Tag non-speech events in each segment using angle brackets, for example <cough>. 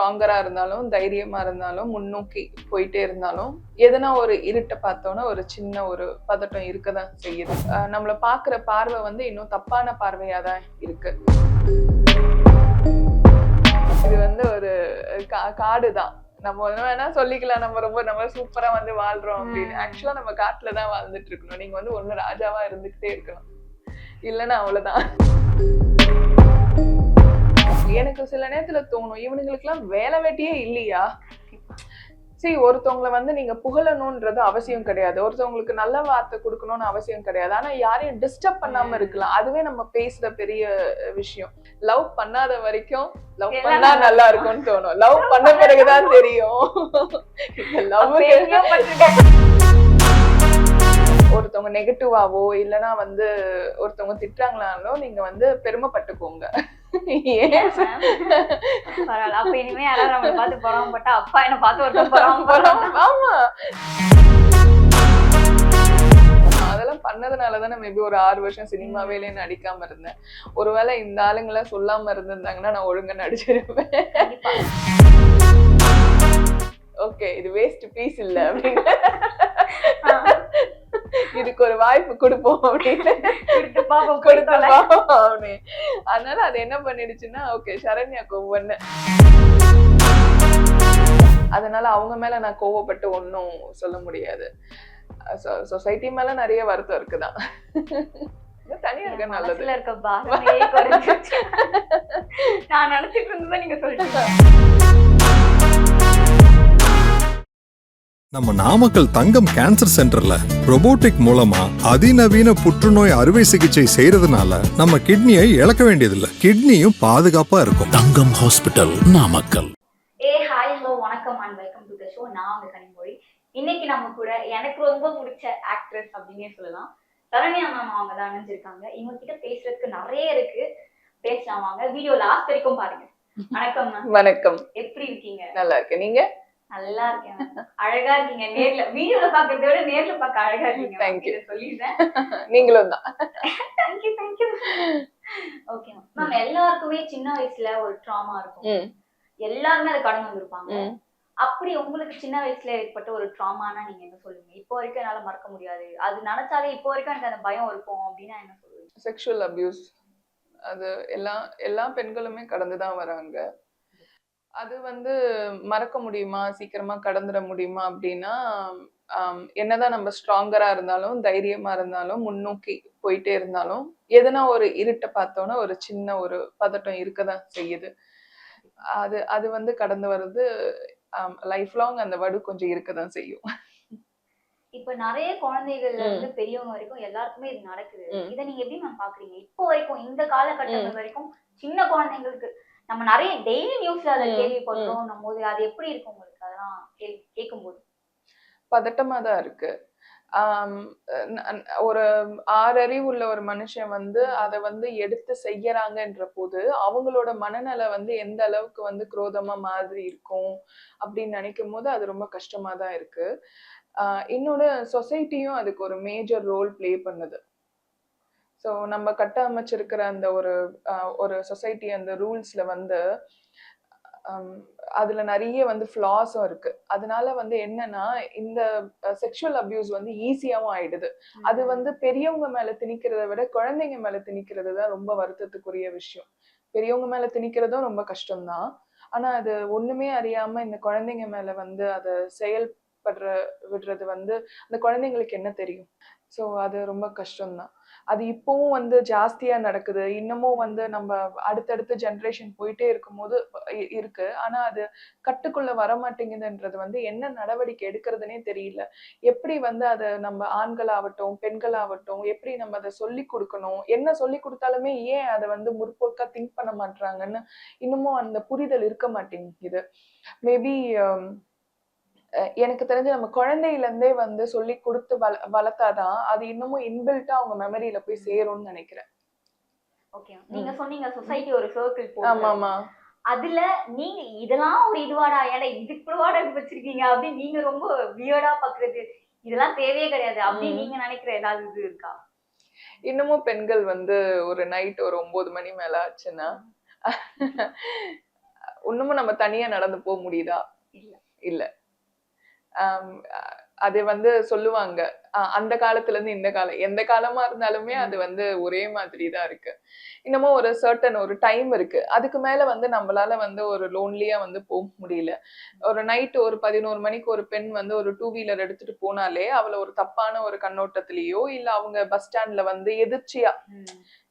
ஸ்ட்ராங்கரா இருந்தாலும் தைரியமா இருந்தாலும் முன்னோக்கி போயிட்டே இருந்தாலும் எதனா ஒரு இருட்டை பார்த்தோன்னா ஒரு சின்ன ஒரு பதட்டம் இருக்கதான் செய்யுது. நம்மள பாக்குற பார்வை வந்து இன்னும் தப்பான பார்வையா தான் இருக்கு. இது வந்து ஒரு கா- காடு தான் நம்ம வந்து வேணா சொல்லிக்கலாம். நம்ம ரொம்ப நம்ம சூப்பரா வந்து வாழ்றோம் அப்படின்னு. ஆக்சுவலா நம்ம காட்டுல தான் வாழ்ந்துட்டு இருக்கணும். நீங்க வந்து ஒண்ணு ராஜாவா இருந்துகிட்டே இருக்கணும் இல்லைன்னா அவ்வளவுதான். எனக்கு சில நேரத்துல தோணும் இவனுங்களுக்குலாம் வேலை வெட்டியே இல்லையா சரி ஒருத்தவங்கள வந்து நீங்க புகழணும்ன்றது அவசியம் கிடையாது ஒருத்தவங்களுக்கு நல்ல வார்த்தை கொடுக்கணும்னு அவசியம் கிடையாது ஆனா யாரையும் டிஸ்டர்ப் பண்ணாம. இருக்கலாம் அதுவே நம்ம பேசுற பெரிய விஷயம் லவ் பண்ணாத வரைக்கும் லவ் பண்ணா நல்லா நல்லா இருக்கும். இருக்கும்னு தோணும் லவ் பண்ண பிறகுதான் தெரியும் லவ். ஒருத்தவங்க நெகட்டிவாவோ இல்லனா வந்து ஒருத்தவங்க திட்டுறாங்களானோ நீங்க வந்து பெருமைப்பட்டுக்கோங்க? பரவாயில்ல. அப்ப இனிமே யாராவது நம்மளை <laughs> பார்த்து பொறாமைப்பட்டா, அப்பா என்னை பார்த்து. பரம் ஆமா அதெல்லாம் பண்ணதுனாலதானே மேபி ஒரு ஆறு வருஷம் சினிமாவேலே நடிக்காம இருந்தேன் ஒருவேளை இந்த ஆளுங்களை சொல்லாம இருந்திருந்தாங்கன்னா நான் ஒழுங்கா நடிச்சிருப்பேன். ஓகே இது வேஸ்ட் பீஸ் இல்ல அப்படின்னு. இதுக்கு ஒரு வாய்ப்பு கொடுப்போம் அப்படின்னு கொடுத்து பாப்போம், கொடுத்து அப்படின்னு. அதனால அது என்ன பண்ணிடுச்சுன்னா ஓகே சரண்யா கோவன்னு அதனால அவங்க மேல நான் கோவப்பட்டு ஒன்றும் சொல்ல முடியாது சொசைட்டி மேல நிறைய வருத்தம் இருக்குதான் தனியா இருக்க நல்லது இருக்க. நான் நினைச்சிட்டு இருந்ததை நீங்க சொல்லிட்டீங்க. நம்ம நாமக்கல் தங்கம் கேன்சர் சென்டர்ல robotic மூலமா அதிநவீன புற்றுநோய் அறுவை சிகிச்சை செய்யறதுனால நம்ம கிட்னியை இழக்க வேண்டியதில்லை. கிட்னியும் பாதுகாப்பா இருக்கும். தங்கம் ஹாஸ்பிட்டல் நாமக்கல். ஏ ஹாய் ஹலோ வணக்கம் and welcome to the show. நான் உங்க கனிமொழி. இன்னைக்கு நம்ம கூட எனக்கு ரொம்ப பிடிச்ச ஆக்ட்ரஸ் அப்படின்னே சொல்லலாம். சரண்யா மேம் அவங்க தான் அணிஞ்சிருக்காங்க இவங்க கிட்ட பேசுறதுக்கு நிறைய இருக்கு. பேசலாம் வாங்க. வீடியோ லாஸ்ட் வரைக்கும் பாருங்க. வணக்கம் மேம் வணக்கம். எப்படி இருக்கீங்க? நல்லா இருக்கு நீங்க? நல்லா இருக்கேன். அழகா இருக்கீங்க. நேர்ல வீடியோல பாக்குறத விட நேர்ல பார்க்க அழகா இருக்கீங்க. இதை சொல்லிடுறேன். <laughs> நீங்களும் தான். தேங்க்யூ தேங்க்யூ ஓகே மேம் எல்லாருக்குமே சின்ன வயசுல ஒரு ட்ராமா இருக்கும். எல்லாருமே அதை கடந்து வந்திருப்பாங்க. அப்படி உங்களுக்கு சின்ன வயசுல ஏற்பட்ட ஒரு ட்ராமானா நீங்க என்ன சொல்லுவீங்க? இப்போ வரைக்கும் என்னால மறக்க முடியாது. அது நினைச்சாலே இப்போ வரைக்கும் எனக்கு அந்த பயம் இருக்கும் அப்படின்னா என்ன சொல்லுவீங்க? செக்ஷுவல் அபியூஸ் அது எல்லா எல்லா பெண்களுமே கடந்து தான் வராங்க. அது வந்து மறக்க முடியுமா? சீக்கிரமா கடந்துட முடியுமா? அப்படின்னா என்னதான் நம்ம ஸ்ட்ராங்கரா இருந்தாலும் தைரியமா இருந்தாலும் முன்னோக்கி போயிட்டே இருந்தாலும் எதனா ஒரு இருட்டை பார்த்தோன்னா ஒரு சின்ன ஒரு பதட்டம் இருக்கதான் செய்யுது. அது அது வந்து கடந்து வர்றது லைஃப் லாங் அந்த வடு கொஞ்சம் இருக்கதான் செய்யும். இப்ப நிறைய குழந்தைகள்ல ம். இருந்து பெரியவங்க வரைக்கும் எல்லாருக்குமே இது நடக்குது. இதை நீங்க எப்படி மேம் பாக்குறீங்க? இப்போ வரைக்கும் இந்த காலகட்டங்கள் வரைக்கும் சின்ன குழந்தைங்களுக்கு நம்ம நிறைய டெய்லி நியூஸ்ல அதை கேள்விப்படுறோம் போது அது எப்படி இருக்கும் உங்களுக்கு? அதெல்லாம் கேட்கும்போது. பதட்டமா தான் இருக்கு. ஒரு ஆறறிவு உள்ள ஒரு மனுஷன் வந்து அதை வந்து எடுத்து செய்யறாங்கன்ற போது அவங்களோட மனநல வந்து எந்த அளவுக்கு வந்து குரோதமா மாதிரி இருக்கும் அப்படின்னு நினைக்கும் போது அது ரொம்ப கஷ்டமா தான் இருக்கு. இன்னொன்னு சொசைட்டியும் அதுக்கு ஒரு மேஜர் ரோல் ப்ளே பண்ணுது. ஸோ நம்ம கட்டமைச்சிருக்கிற அந்த ஒரு ஒரு சொசைட்டி அந்த ரூல்ஸ்ல வந்து அதுல நிறைய வந்து ஃப்ளாஸும் இருக்கு. அதனால வந்து என்னன்னா இந்த செக்ஷுவல் அபியூஸ் வந்து ஈஸியாவும் ஆயிடுது. அது வந்து பெரியவங்க மேல திணிக்கிறத விட குழந்தைங்க மேல திணிக்கிறது தான் ரொம்ப வருத்தத்துக்குரிய விஷயம். பெரியவங்க மேல திணிக்கிறதும் ரொம்ப கஷ்டம்தான். ஆனா அது ஒண்ணுமே அறியாம இந்த குழந்தைங்க மேல வந்து அதை செயல்படுற விடுறது வந்து அந்த குழந்தைங்களுக்கு என்ன தெரியும்? ஸோ அது ரொம்ப கஷ்டம்தான். அது இப்பவும் வந்து ஜாஸ்தியா நடக்குது. இன்னமும் வந்து நம்ம அடுத்தடுத்த ஜென்ரேஷன் போயிட்டே இருக்கும்போது இருக்கு. ஆனா அது கட்டுக்குள்ள வர மாட்டேங்குதுன்றது வந்து என்ன நடவடிக்கை எடுக்கிறதுனே தெரியல. எப்படி வந்து அதை நம்ம ஆண்களாகட்டும் பெண்களாகட்டும் எப்படி நம்ம அதை சொல்லி கொடுக்கணும் என்ன சொல்லி கொடுத்தாலுமே ஏன் அதை வந்து முற்போக்கா திங்க் பண்ண மாட்டாங்கன்னு இன்னமும் அந்த புரிதல் இருக்க மாட்டேங்குது. மேபி எனக்கு தெரிஞ்சு நம்ம குழந்தையில இருந்தே வந்து சொல்லி கொடுத்து வள வளர்த்தாதான் அது இன்னமும் இன்பில்ட்டா அவங்க மெமரியில போய் சேரும்னு நினைக்கிறேன். ஓகே. நீங்க சொன்னீங்க சொசைட்டி ஒரு சர்க்கிள் ஆமா அதுல நீங்க இதெல்லாம் ஒரு இதுவாடா ஏடா இதுக்கு கூடவாடா இது வச்சிருக்கீங்க அப்படின்னு நீங்க ரொம்ப வியர்டா பாக்குறது. இதெல்லாம் தேவையே கிடையாது. அப்படின்னு. நீங்க நினைக்கிற ஏதாவது இது இருக்கா? இன்னமும் பெண்கள் வந்து ஒரு நைட் ஒரு ஒன்பது மணி மேல ஆச்சுன்னா இன்னமும் நம்ம தனியா நடந்து போக முடியுதா? இல்ல. இல்ல. அது வந்து சொல்லுவாங்க. அந்த காலத்துல இருந்து இந்த காலம் எந்த காலமா இருந்தாலுமே அது வந்து ஒரே மாதிரி தான் இருக்கு. இன்னமும் ஒரு சர்டன் ஒரு டைம் இருக்கு. அதுக்கு மேல வந்து நம்மளால வந்து ஒரு லோன்லியா வந்து போக முடியல. ஒரு நைட் ஒரு பதினோரு மணிக்கு ஒரு பெண் வந்து ஒரு டூ வீலர் எடுத்துட்டு போனாலே அவளை ஒரு தப்பான ஒரு கண்ணோட்டத்திலேயோ இல்ல அவங்க பஸ் ஸ்டாண்ட்ல வந்து எதிர்ச்சியா.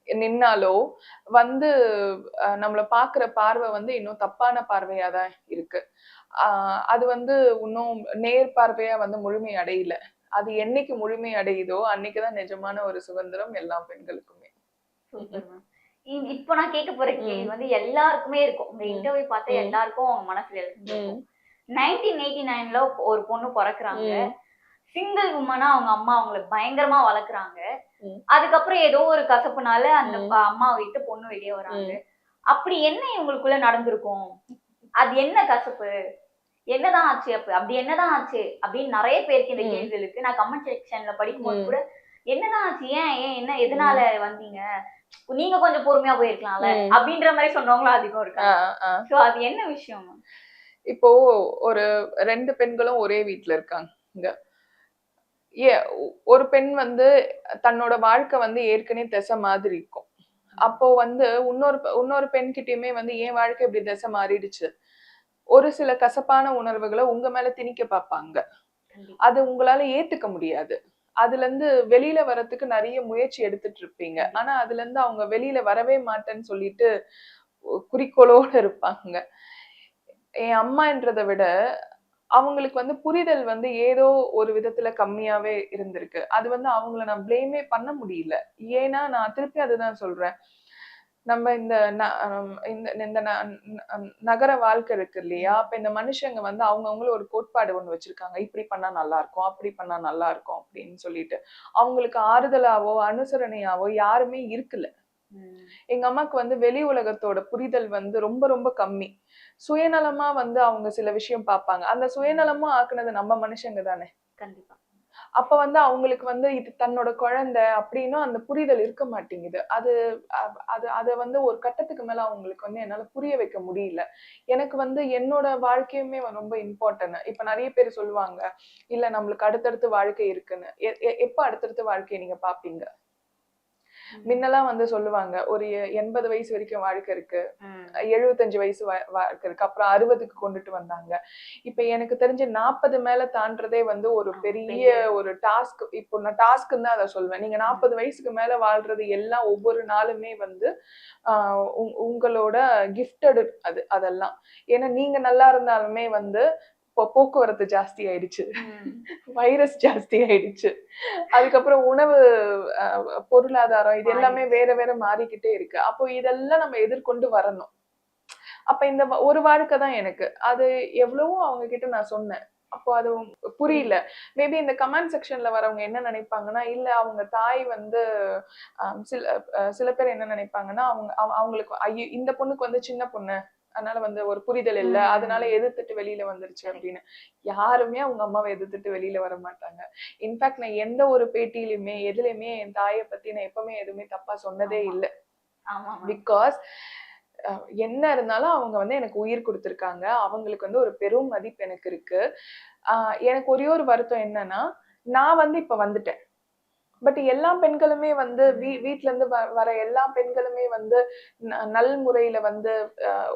நின்னாலோ வந்து நம்மள பாக்குற பார்வை வந்து இன்னும் தப்பான பார்வையா தான் இருக்கு. அது வந்து இன்னும் நேர் பார்வையா வந்து முழுமை அடையல. அது என்னைக்கு முழுமை அடையுதோ அன்னைக்குதான் நிஜமான ஒரு சுதந்திரம் எல்லா பெண்களுக்குமே. இப்போ நான் கேட்க போற கேள்வி. வந்து எல்லாருக்குமே இருக்கும். இந்த. இன்டர்வியூ பார்த்தா. எல்லாருக்கும் அவங்க மனசுல நைன்டீன் எயிட்டி நைன்ல ஒரு பொண்ணு பிறக்குறாங்க. சிங்கிள் உமனா அவங்க அம்மா அவங்களை பயங்கரமா வளர்க்குறாங்க. அதுக்கப்புறம் ஏதோ ஒரு கசப்புனால அந்த அம்மா விட்டு பொண்ணு வெளியே வராங்க. அப்படி என்ன இவங்களுக்குள்ள நடந்திருக்கும்? அது என்ன கசப்பு? என்னதான் ஆச்சு அப்ப? அப்படி என்னதான் ஆச்சு? அப்படின்னு நிறைய பேருக்கு இந்த. கேள்வி இருக்கு நான் கமெண்ட் செக்ஷன்ல படிக்கும்போது. கூட என்னதான் ஆச்சு? ஏன் ஏன் என்ன எதனால வந்தீங்க? நீங்க கொஞ்சம் பொறுமையா போயிருக்கலாம்ல. அப்படின்ற மாதிரி சொன்னவங்களும் அதிகம் ஆஹ் சோ அது என்ன விஷயம்? இப்போ ஒரு ரெண்டு பெண்களும் ஒரே வீட்ல இருக்காங்க. ஏ ஒரு பெண் வந்து தன்னோட வாழ்க்கை வந்து ஏற்கனவே திசை மாதிரி இருக்கும். அப்போ வந்து இன்னொரு இன்னொரு பெண்கிட்டயுமே வந்து என் வாழ்க்கை இப்படி திசை மாறிடுச்சு? ஒரு சில கசப்பான உணர்வுகளை உங்க மேல திணிக்க பார்ப்பாங்க. அது உங்களால ஏத்துக்க முடியாது. அதுல இருந்து வெளியில வர்றதுக்கு நிறைய முயற்சி எடுத்துட்டு இருப்பீங்க. ஆனா அதுல இருந்து அவங்க வெளியில வரவே மாட்டேன்னு சொல்லிட்டு குறிக்கோளோட இருப்பாங்க. என் அம்மான்றதை விட அவங்களுக்கு வந்து புரிதல் வந்து ஏதோ ஒரு விதத்துல கம்மியாவே இருந்திருக்கு. அது வந்து அவங்கள நான் ப்ளேமே பண்ண முடியல. ஏன்னா நான் திருப்பி அதுதான் சொல்றேன். நம்ம இந்த இந்த நகர வாழ்க்கை இருக்கு இல்லையா? அப்ப இந்த மனுஷங்க வந்து அவங்கவுங்களும் ஒரு கோட்பாடு ஒண்ணு வச்சிருக்காங்க. இப்படி பண்ணா நல்லா இருக்கும் அப்படி பண்ணா நல்லா இருக்கும் அப்படின்னு சொல்லிட்டு. அவங்களுக்கு ஆறுதலாவோ அனுசரணையாவோ யாருமே இருக்கல. ம். எங்க அம்மாக்கு வந்து வெளி உலகத்தோட புரிதல் வந்து ரொம்ப ரொம்ப கம்மி. சுயநலமா வந்து அவங்க சில விஷயம் பார்ப்பாங்க. அந்த சுயநலமா ஆக்குனது நம்ம மனுஷங்க தானே. கண்டிப்பா. அப்ப வந்து அவங்களுக்கு வந்து இது தன்னோட குழந்தை அப்படின்னும் அந்த புரிதல் இருக்க மாட்டேங்குது. அது அது அதை வந்து ஒரு கட்டத்துக்கு மேல அவங்களுக்கு வந்து என்னால புரிய வைக்க முடியல. எனக்கு வந்து என்னோட வாழ்க்கையுமே ரொம்ப இம்பார்ட்டன்ட் இப்ப நிறைய பேர் சொல்லுவாங்க இல்ல நம்மளுக்கு அடுத்தடுத்து வாழ்க்கை இருக்குன்னு. எ- எ- எப்ப அடுத்தடுத்து வாழ்க்கையை நீங்க பாப்பீங்க முன்னெல்லாம் வந்து சொல்லுவாங்க ஒரு எண்பது வயசு வரைக்கும் வாழ்க்கை இருக்கு. எழுபத்தஞ்சு வயசு வாழ்க்கை இருக்கு. அப்புறம் அறுபதுக்கு கொண்டுட்டு வந்தாங்க. இப்ப எனக்கு தெரிஞ்சு நாற்பது மேல தாண்டறதே வந்து ஒரு பெரிய ஒரு டாஸ்க். இப்போ நான் டாஸ்க்னு தான் அதை சொல்வேன். நீங்க நாற்பது வயசுக்கு மேல வாழ்றது எல்லாம் ஒவ்வொரு நாளுமே வந்து உங்களோட கிஃப்டட் அது அதெல்லாம். ஏன்னா நீங்க நல்லா இருந்தாலுமே வந்து இப்போ போக்குவரத்து ஜாஸ்தி ஆயிடுச்சு. <laughs> வைரஸ் ஜாஸ்தி ஆயிடுச்சு. அதுக்கப்புறம் உணவு பொருளாதாரம் இது எல்லாமே வேற வேற மாறிக்கிட்டே இருக்கு. அப்போ இதெல்லாம் நம்ம எதிர்கொண்டு வரணும். அப்ப இந்த ஒரு வாழ்க்கை தான் எனக்கு. அது எவ்வளவோ அவங்க கிட்ட நான் சொன்னேன். அப்போ அது புரியல. மேபி இந்த கமெண்ட் செக்ஷன்ல வரவங்க என்ன நினைப்பாங்கன்னா இல்ல அவங்க தாய் வந்து சில சில பேர் என்ன நினைப்பாங்கன்னா அவங்க அவ- அவங்களுக்கு ஐயோ இந்த பொண்ணுக்கு வந்து சின்ன பொண்ணு. அதனால வந்து ஒரு புரிதல் இல்ல. அதனால எதிர்த்துட்டு வெளியில வந்துருச்சு அப்படின்னு. யாருமே அவங்க அம்மாவை எதிர்த்துட்டு வெளியில வர மாட்டாங்க. இன்ஃபேக்ட் நான் எந்த ஒரு பேட்டியிலுமே எதுலயுமே என் தாயை பத்தி நான் எப்பவுமே எதுவுமே தப்பா சொன்னதே. இல்ல. பிகாஸ் என்ன இருந்தாலும் அவங்க வந்து எனக்கு உயிர் கொடுத்துருக்காங்க. அவங்களுக்கு வந்து ஒரு பெரும் மதிப்பு எனக்கு இருக்கு. ஆஹ் எனக்கு ஒரே ஒரு வருத்தம் என்னன்னா நான் வந்து இப்ப வந்துட்டேன். பட் எல்லா பெண்களுமே வந்து வீ வீட்ல இருந்து வ- வர எல்லா பெண்களுமே வந்து நல் முறையில வந்து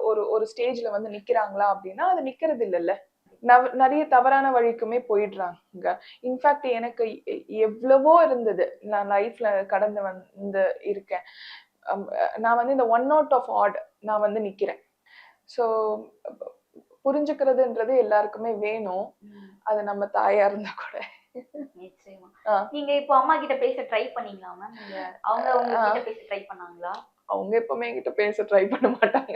ஒரு ஒரு ஸ்டேஜ்ல வந்து நிக்கிறாங்களா அப்படின்னா அது நிக்கிறது இல்லைல்ல நவ- நிறைய தவறான வழிக்குமே போயிடுறாங்க. இன்ஃபேக்ட் எனக்கு எவ்வளவோ இருந்தது. நான் லைஃப்ல கடந்து வந்து இருக்கேன். நான் வந்து இந்த ஒன் அவுட் ஆஃப் ஆட் நான் வந்து நிக்கிறேன். ஸோ புரிஞ்சுக்கிறதுன்றது எல்லாருக்குமே வேணும். அது நம்ம தாயா இருந்தா கூட. நிச்சயமா. நீங்க இப்போ அம்மா கிட்ட பேச ட்ரை பண்ணீங்களா மேம் நீங்க அவங்க உங்க. கிட்ட பேச ட்ரை பண்ணாங்களா? அவங்க எப்பவுமே என்கிட்ட பேச ட்ரை பண்ண மாட்டாங்க.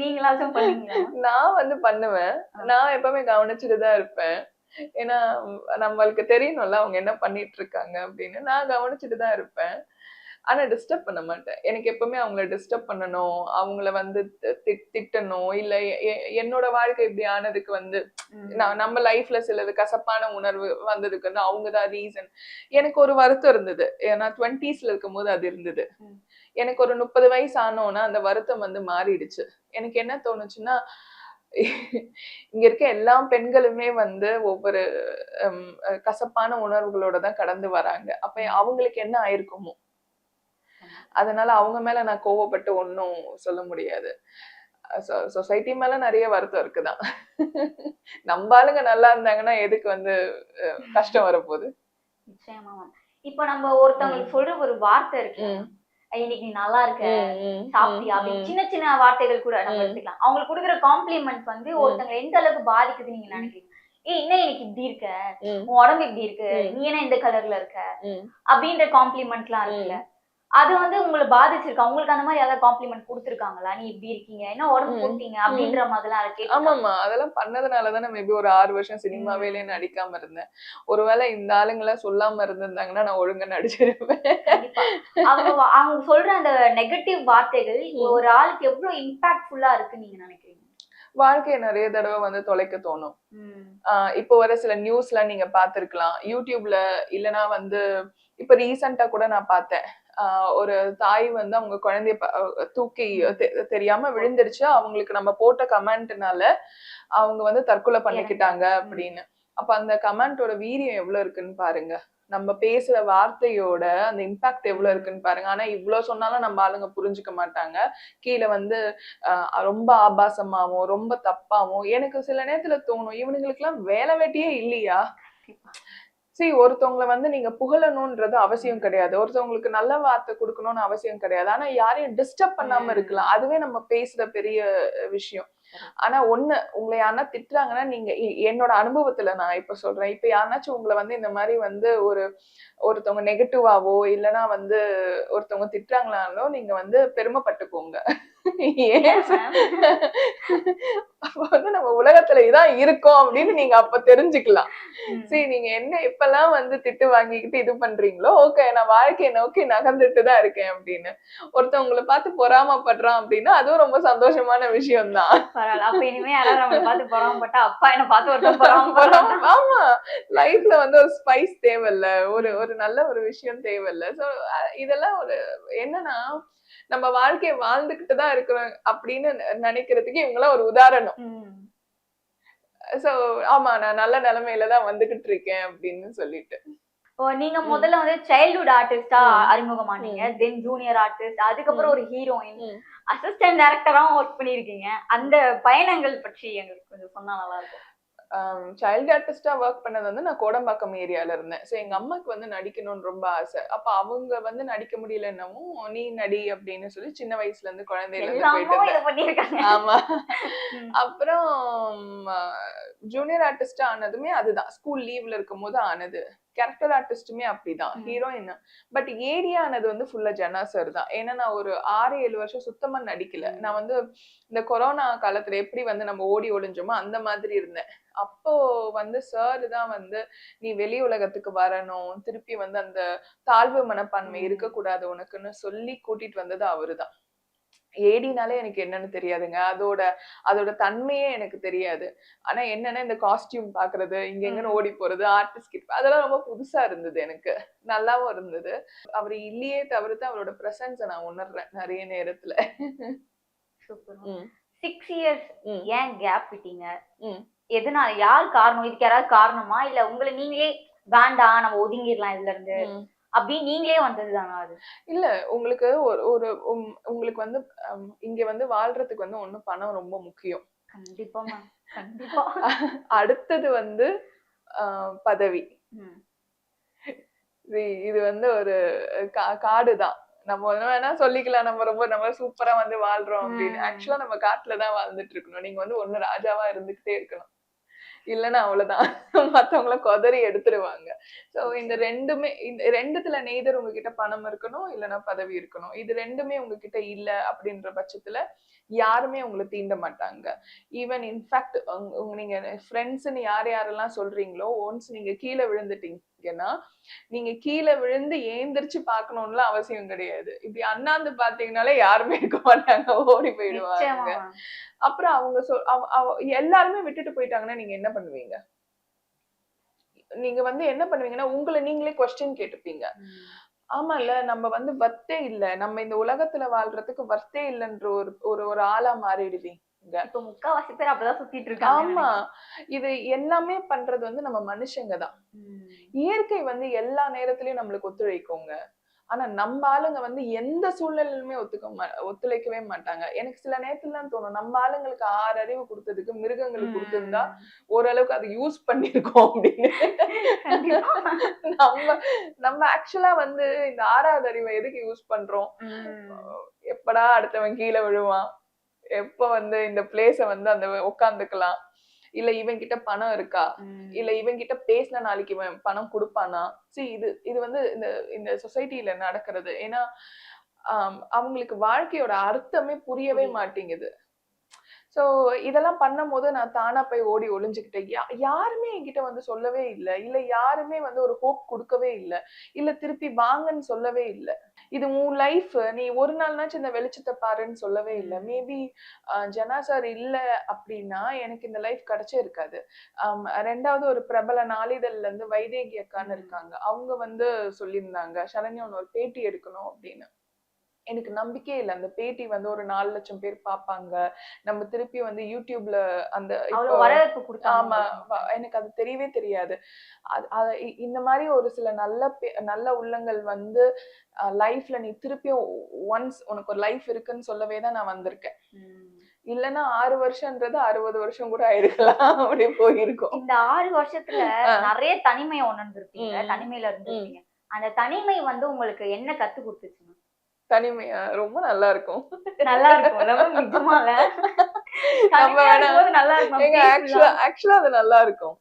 நீங்களாச்சும் பண்ணீங்களா நான் வந்து பண்ணுவேன். நான் எப்பவுமே கவனிச்சுட்டு தான் இருப்பேன். ஏன்னா நம்மளுக்கு தெரியணும்ல அவங்க என்ன பண்ணிட்டு இருக்காங்க அப்படின்னு. நான் கவனிச்சுட்டு தான் இருப்பேன். ஆனா டிஸ்டர்ப் பண்ண மாட்டேன். எனக்கு எப்பவுமே அவங்கள டிஸ்டர்ப் பண்ணணும். அவங்கள வந்து திட்டணும். இல்ல என்னோட வாழ்க்கை இப்படி ஆனதுக்கு வந்து நான் நம்ம லைஃப்ல சிலது கசப்பான உணர்வு வந்ததுக்கு வந்து அவங்க தான் ரீசன் எனக்கு ஒரு வருத்தம் இருந்தது. ஏன்னா டுவெண்ட்டீஸ்ல இருக்கும் போது அது இருந்தது. எனக்கு ஒரு முப்பது வயசு ஆனோன்னா அந்த வருத்தம் வந்து மாறிடுச்சு. எனக்கு என்ன தோணுச்சுன்னா இங்க இருக்க எல்லா பெண்களுமே வந்து ஒவ்வொரு கசப்பான உணர்வுகளோட தான் கடந்து வராங்க. அப்ப அவங்களுக்கு என்ன ஆயிருக்குமோ அதனால அவங்க மேல நான் கோவப்பட்டு ஒன்றும் சொல்ல முடியாது. சொசைட்டி மேல நிறைய வருத்தம் இருக்குதான். நம்ம ஆளுங்க நல்லா இருந்தாங்கன்னா எதுக்கு வந்து கஷ்டம் வரப்போகுது? நிச்சயமா மேம் இப்போ நம்ம ஒருத்தவங்களுக்கு சொல்ற ஒரு வார்த்தை இருக்கு. ம். "ஐய், இன்னைக்கு நீ நல்லா இருக்க. சாப்பிட்டியா? அப்படின்னு. சின்ன சின்ன வார்த்தைகள் கூட நம்ம. எடுத்துக்கலாம். அவங்களுக்கு கொடுக்குற காம்ப்ளிமெண்ட் வந்து ம். ஒருத்தங்க எந்த அளவுக்கு பாதிக்குது நீங்க நினைக்கிறீங்க? ஏய் என்ன இன்னைக்கு இப்படி இருக்க? உன் உடம்பு இப்படி இருக்கு. நீ என்ன இந்த கலர்ல இருக்க. அப்படின்ற காம்ப்ளிமெண்ட்லாம் இருக்குல்ல. அது வந்து உங்களை பாதிச்சிருக்கா? உங்களுக்கு அந்த மாதிரி ஏதாவது காம்ப்ளிமெண்ட் கொடுத்துருக்காங்களா? நீ இப்படி இருக்கீங்க என்ன உடம்பு. போட்டீங்க? அப்படின்ற மாதிரிலாம் ஆமாமா அதெல்லாம் பண்ணதுனாலதானே மேபி ஒரு ஆறு வருஷம் சினிமாவேலே நடிக்காம இருந்தேன். ஒருவேளை இந்த ஆளுங்கள சொல்லாம இருந்திருந்தாங்கன்னா நான் ஒழுங்கா நடிச்சிருப்பேன். அவங்க அவங்க சொல்ற அந்த நெகட்டிவ் வார்த்தைகள். ஒரு ஆளுக்கு எவ்வளவு இம்பாக்ட்ஃபுல்லா இருக்கு நீங்க நினைக்கிறீங்க? வாழ்க்கையை நிறைய தடவை வந்து தொலைக்க தோணும். இப்போ வர சில நியூஸ்லாம் நீங்க பார்த்திருக்கலாம். யூடியூப்ல இல்லனா வந்து இப்ப ரீசெண்டா கூட நான் பார்த்தேன். ஒரு தாய் வந்து அவங்க குழந்தைய தூக்கி தெரியாம விழுந்துருச்சு. அவங்களுக்கு நம்ம போட்ட கமெண்ட்னால அவங்க வந்து தற்கொலை பண்ணிக்கிட்டாங்க அப்படின்னு. அப்ப அந்த கமெண்டோட வீரியம் எவ்வளவு இருக்குன்னு பாருங்க. நம்ம பேசுற வார்த்தையோட அந்த இம்பாக்ட் எவ்வளவு இருக்குன்னு பாருங்க. ஆனா இவ்வளவு சொன்னாலும் நம்ம ஆளுங்க புரிஞ்சுக்க மாட்டாங்க. கீழே வந்து ரொம்ப ஆபாசமாவும் ரொம்ப தப்பாவும் எனக்கு சில நேரத்துல தோணும் இவனுங்களுக்குலாம் வேலை வெட்டியே இல்லையா? சரி ஒருத்தவங்கள வந்து நீங்க புகழணும்ன்றது அவசியம் கிடையாது. ஒருத்தவங்களுக்கு நல்ல வார்த்தை கொடுக்கணும்னு அவசியம் கிடையாது. ஆனா யாரையும் டிஸ்டர்ப் பண்ணாம. இருக்கலாம். அதுவே நம்ம பேசுற பெரிய விஷயம். ஆனா ஒண்ணு உங்களை யாருன்னா திட்டுறாங்கன்னா நீங்க என்னோட அனுபவத்துல நான் இப்ப சொல்றேன். இப்ப யாருனாச்சும் உங்களை வந்து இந்த மாதிரி வந்து ஒரு ஒருத்தவங்க நெகட்டிவாவோ இல்லைன்னா வந்து ஒருத்தவங்க திட்டுறாங்களானோ நீங்க வந்து பெருமைப்பட்டுக்கோங்க. <laughs> உலகத்துல இதான் இருக்கோம் அப்படின்னு நீங்க அப்ப தெரிஞ்சுக்கலாம். சரி நீங்க என்ன இப்பெல்லாம் வந்து திட்டு வாங்கிக்கிட்டு இது பண்றீங்களோ? ஓகே நான் வாழ்க்கையை நோக்கி நகர்ந்துட்டு தான் இருக்கேன் அப்படின்னு. ஒருத்தவங்களை பார்த்து பொறாமப்படுறான் அப்படின்னா அதுவும் ரொம்ப சந்தோஷமான விஷயம் தான் அப்ப இனிமே யாராவது நம்மளை பார்த்து பொறாமப்பட்டா அப்பா என்ன பார்த்து ஒருத்தன் பொறாம <laughs> ஆமா. லைஃப்ல வந்து ஒரு ஸ்பைஸ் தேவையில்ல. ஒரு ஒரு நல்ல ஒரு விஷயம் தேவையில்ல. சோ இதெல்லாம் ஒரு என்னன்னா நம்ம வாழ்க்கையை வாழ்ந்துகிட்டு தான் இருக்கிறோம் அப்படின்னு நினைக்கிறதுக்கு இவங்கெல்லாம் ஒரு உதாரணம். சோ ஆமா நான் நல்ல நிலைமையில தான் வந்துகிட்டு இருக்கேன் அப்படின்னு சொல்லிட்டு. இப்போ நீங்க முதல்ல வந்து சைல்ட்ஹுட் ஆர்டிஸ்டா. அறிமுகமானீங்க தென் ஜூனியர் ஆர்டிஸ்ட் அதுக்கப்புறம் ஒரு ஹீரோயின். அசிஸ்டன்ட் டைரக்டராவும் ஒர்க் பண்ணிருக்கீங்க அந்த பயணங்கள் பற்றி எங்களுக்கு கொஞ்சம் சொன்னா நல்லா இருக்கும். சைல்டு ஆர்டிஸ்டா ஒர்க் பண்ணது வந்து நான் கோடம்பாக்கம் ஏரியால இருந்தேன். ஸோ எங்க அம்மாக்கு வந்து நடிக்கணும்னு ரொம்ப ஆசை. அப்ப அவங்க வந்து நடிக்க முடியலன்னவும் நீ நடி அப்படின்னு சொல்லி சின்ன வயசுல இருந்து குழந்தையில இருந்து போயிட்டு ஆமா. அப்புறம் ஜூனியர் ஆர்டிஸ்ட் ஆனதுமே அதுதான். ஸ்கூல் லீவ்ல இருக்கும் போது ஆனது. கேரக்டர் ஆர்டிஸ்டுமே அப்படிதான். ஹீரோயின் பட் ஏரியா ஆனது வந்து ஃபுல்லா ஜனா சார் தான். ஏன்னா நான் ஒரு ஆறு ஏழு வருஷம் சுத்தமா நடிக்கல. நான் வந்து இந்த கொரோனா காலத்துல எப்படி வந்து நம்ம ஓடி ஒளிஞ்சோமோ அந்த மாதிரி இருந்தேன். அப்போ வந்து சார் தான் வந்து நீ வெளி உலகத்துக்கு வரணும். திருப்பி வந்து அந்த தாழ்வு மனப்பான்மை. இருக்கக்கூடாது உனக்குன்னு சொல்லி கூட்டிட்டு வந்தது அவருதான் ஏடினாலே எனக்கு என்னன்னு தெரியாதுங்க. அதோட அதோட தன்மையே எனக்கு தெரியாது. ஆனா என்னன்னா இந்த காஸ்டியூம் பாக்குறது இங்க எங்கன்னு ஓடி போறது ஆர்டிஸ்ட் கிட் அதெல்லாம் ரொம்ப புதுசா இருந்தது எனக்கு. நல்லாவும் இருந்தது. அவர் இல்லையே தவிர்த்து அவரோட பிரசன்ஸை நான் உணர்றேன் நிறைய நேரத்துல. Six years. ஏன் கேப் விட்டீங்க. எதனால யார் காரணம்? இதுக்கு யாராவது காரணமா? இல்ல உங்களை நீங்களே வேண்டாம் நம்ம ஒதுங்கிடலாம் இதுல இருந்து. அப்படின்னு நீங்களே வந்ததுதானா அது? இல்ல உங்களுக்கு ஒரு ஒரு உங்களுக்கு வந்து இங்க வந்து வாழ்றதுக்கு வந்து ஒண்ணு பணம் ரொம்ப முக்கியம். கண்டிப்பா கண்டிப்பா. <laughs> அடுத்தது வந்து பதவி. இது இது வந்து ஒரு கா- காடுதான். நம்ம வேணா சொல்லிக்கலாம். நம்ம ரொம்ப நம்ம சூப்பரா வந்து வாழ்றோம் அப்படின்னு. ஆக்சுவலா நம்ம காட்டுல தான் வாழ்ந்துட்டு இருக்கணும். நீங்க வந்து ஒண்ணு ராஜாவா இருந்துகிட்டே இருக்கணும். இல்லைன்னா அவ்வளவுதான். மத்தவங்கள கொதறி எடுத்துருவாங்க. சோ இந்த ரெண்டுமே இந்த ரெண்டுத்துல நெய்தர் உங்ககிட்ட பணம் இருக்கணும் இல்லைன்னா பதவி இருக்கணும். இது ரெண்டுமே உங்ககிட்ட இல்ல அப்படின்ற பட்சத்துல யாருமே உங்களை தீண்ட மாட்டாங்க. ஈவன் இன்ஃபேக்ட் நீங்க ஃப்ரெண்ட்ஸ்ன்னு யார் யாரெல்லாம் சொல்றீங்களோ ஒன்ஸ் நீங்க கீழே விழுந்துட்டீங்கன்னா நீங்க கீழே விழுந்து ஏந்திரிச்சு பார்க்கணும்லாம் அவசியம் கிடையாது. இப்படி அண்ணாந்து பாத்தீங்கன்னாலே யாருமே இருக்க மாட்டாங்க ஓடி போயிடுவாங்க. அப்புறம் அவங்க சொல் எல்லாருமே விட்டுட்டு போயிட்டாங்கன்னா நீங்க என்ன பண்ணுவீங்க? நீங்க வந்து என்ன பண்ணுவீங்கன்னா உங்களை நீங்களே கொஸ்டின் கேட்டுப்பீங்க. ம். ஆமால நம்ம வந்து வர்த்தே இல்ல. நம்ம இந்த உலகத்துல வாழ்றதுக்கு வர்த்தே இல்லைன்ற ஒரு ஒரு ஒரு ஆளா மாறிடுவீங்க இப்ப முக்காவாசி பேர் அப்பதான் சுத்திட்டு இருக்காங்க ஆமா. இது எல்லாமே பண்றது வந்து நம்ம மனுஷங்க தான். ம். இயற்கை வந்து எல்லா நேரத்திலயும் நம்மளுக்கு ஒத்துழைக்குங்க. ஆனா நம்ம ஆளுங்க வந்து எந்த சூழ்நிலையிலுமே ஒத்துக்க மா ஒத்துழைக்கவே மாட்டாங்க. எனக்கு சில நேரத்துல தான் தோணும் நம்ம ஆளுங்களுக்கு ஆறு அறிவு கொடுத்ததுக்கு மிருகங்களுக்கு கொடுத்திருந்தா ஓரளவுக்கு அதை யூஸ் பண்ணிருக்கோம் அப்படின்னு. நம்ம நம்ம ஆக்சுவலா வந்து இந்த ஆறாவது அறிவை எதுக்கு யூஸ் பண்றோம். எப்படா அடுத்தவன் கீழே விழுவான்? எப்ப வந்து இந்த பிளேஸ வந்து அந்த உட்காந்துக்கலாம் இல்ல இவன் கிட்ட பணம் இருக்கா. இல்ல இவன் கிட்ட பேசின நாளைக்கு இவன் பணம் கொடுப்பானா? see இது இது வந்து இந்த இந்த சொசைட்டில நடக்கிறது. ஏன்னா அவங்களுக்கு வாழ்க்கையோட அர்த்தமே புரியவே. மாட்டேங்குது. சோ இதெல்லாம் பண்ணும் போது நான் தானா போய் ஓடி ஒளிஞ்சுக்கிட்டேன் யா- யாருமே என்கிட்ட வந்து சொல்லவே இல்லை. இல்ல யாருமே வந்து ஒரு ஹோப் கொடுக்கவே இல்லை. இல்ல திருப்பி வாங்கன்னு சொல்லவே இல்லை. இது உன் லைஃப் நீ ஒரு நாள்னாச்சும் இந்த வெளிச்சத்தை பாருன்னு சொல்லவே இல்லை. மேபி ஜனா சார் இல்ல அப்படின்னா எனக்கு இந்த லைஃப் கிடைச்சே இருக்காது. ரெண்டாவது ஒரு பிரபல நாளிதழ்ல இருந்து வைதேகி அக்கான்னு இருக்காங்க. அவங்க வந்து சொல்லியிருந்தாங்க சரண்யா ஒரு பேட்டி எடுக்கணும் அப்படின்னு. எனக்கு நம்பிக்கையே இல்லை. அந்த பேட்டி வந்து ஒரு நாலு லட்சம் பேர் பார்ப்பாங்க நம்ம திருப்பி வந்து யூடியூப்ல அந்த வரவேற்பு ஆமா. எனக்கு அது தெரியவே தெரியாது. இந்த மாதிரி ஒரு சில நல்ல நல்ல உள்ளங்கள் வந்து லைஃப்ல நீ திருப்பியும் ஒன்ஸ் உனக்கு ஒரு லைஃப் இருக்குன்னு சொல்லவே தான் நான் வந்திருக்கேன். இல்லைன்னா ஆறு வருஷம்ன்றது அறுபது வருஷம் கூட ஆயிருக்கலாம். <laughs> அப்படி போயிருக்கும். இந்த ஆறு வருஷத்துல. நிறைய தனிமையை உணர்ந்திருப்பீங்க. தனிமையில இருந்திருப்பீங்க. அந்த தனிமை வந்து உங்களுக்கு என்ன கத்து கொடுத்துச்சுங்க? தனிமையா ரொம்ப நல்லா இருக்கும் நல்லா இருக்கும் நம்ம நல்லா ஆக்சுவலா ஆக்சுவலா அது நல்லா இருக்கும்